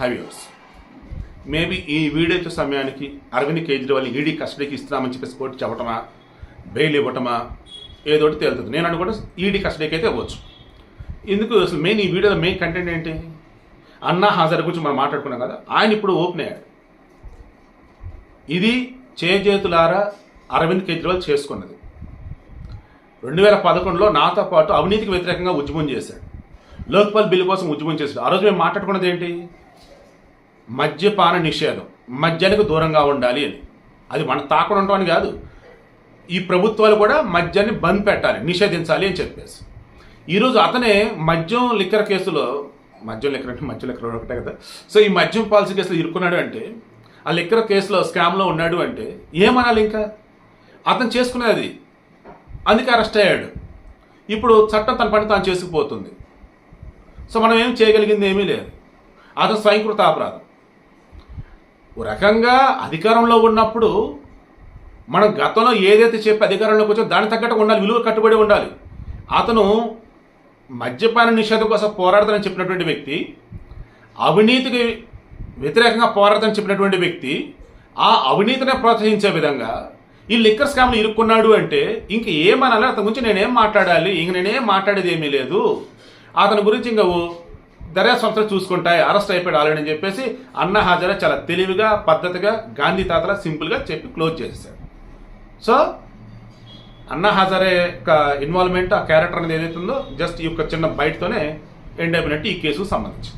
హైవ్యూర్స్ maybe ఈ video వచ్చే సమయానికి అరవింద్ కేజ్రీవాల్ ఈడీ కస్టడీకి ఇస్తున్నామని చెప్పేసి కోర్టు చెప్పటమా బెయిల్ ఇవ్వటమా ఏదోటి తేలుతుంది. నేను అనుకుంటే ఈడీ కస్టడీకి అయితే ఇవ్వచ్చు. ఎందుకు అసలు మెయిన్ ఈ వీడియోలో మెయిన్ కంటెంట్ ఏంటి? అన్నా హాజరు గురించి మనం మాట్లాడుకున్నాం కదా ఆయన ఇప్పుడు ఓపెన్ అయ్యాడు. ఇది చేజేతులారా అరవింద్ కేజ్రీవాల్ చేసుకున్నది. రెండు వేల పదకొండులో నాతో పాటు అవినీతికి వ్యతిరేకంగా ఉద్యమం చేశాడు. లోక్పాల్ బిల్లు కోసం ఉద్యమం చేశాడు. ఆ రోజు మేము మాట్లాడుకున్నది ఏంటి? మద్యపాన నిషేధం. మద్యానికి దూరంగా ఉండాలి అని. అది మన తాకుండా ఉండటం అని కాదు. ఈ ప్రభుత్వాలు కూడా మద్యాన్ని బంద్ పెట్టాలి నిషేధించాలి అని చెప్పేసి. ఈరోజు అతనే మద్యం లిక్కర్ కేసులో మద్యం లిక్కర్ అంటే మద్యం లిక్కర్ ఒకటే కదా. సో ఈ మద్యం పాలసీ కేసులో ఇరుక్కున్నాడు అంటే ఆ లిక్కర్ కేసులో స్కామ్లో ఉన్నాడు అంటే ఏమనాలి ఇంకా? అతను చేసుకునేది అది. అందుకే అరెస్ట్ అయ్యాడు. ఇప్పుడు చట్టం తన పని తాను చేసుకుపోతుంది. సో మనం ఏం చేయగలిగింది ఏమీ లేదు. అతను స్వయంకృత అపరాధం. ఓ రకంగా అధికారంలో ఉన్నప్పుడు మనం గతంలో ఏదైతే చెప్పి అధికారంలోకి వచ్చో దానికి తగ్గట్టు ఉండాలి విలువ కట్టుబడి ఉండాలి. అతను మద్యపాన నిషేధం కోసం పోరాడతానని చెప్పినటువంటి వ్యక్తి అవినీతికి వ్యతిరేకంగా పోరాడతానని చెప్పినటువంటి వ్యక్తి ఆ అవినీతిని ప్రోత్సహించే విధంగా ఈ లిక్కర్ స్కామ్లు ఇరుక్కున్నాడు అంటే ఇంక ఏమనాలి? అతని గురించి నేనేం మాట్లాడాలి? ఇంక నేనేం మాట్లాడేది ఏమీ లేదు. అతని గురించి ఇంకా ఓ దర్యాప్తు సంస్థలు చూసుకుంటాయి అరెస్ట్ అయిపోయాడు ఆల్రెడీ అని చెప్పేసి అన్న హాజరా చాలా తెలివిగా పద్ధతిగా గాంధీ తాతల సింపుల్గా చెప్పి క్లోజ్ చేసేసాడు సో అన్న హాజరే యొక్క ఇన్వాల్వ్మెంట్ ఆ క్యారెక్టర్ అనేది ఏదైతే ఉందో జస్ట్ ఈ యొక్క చిన్న బయటతోనే ఎండ్ అయిపోయినట్టు ఈ కేసుకు సంబంధించి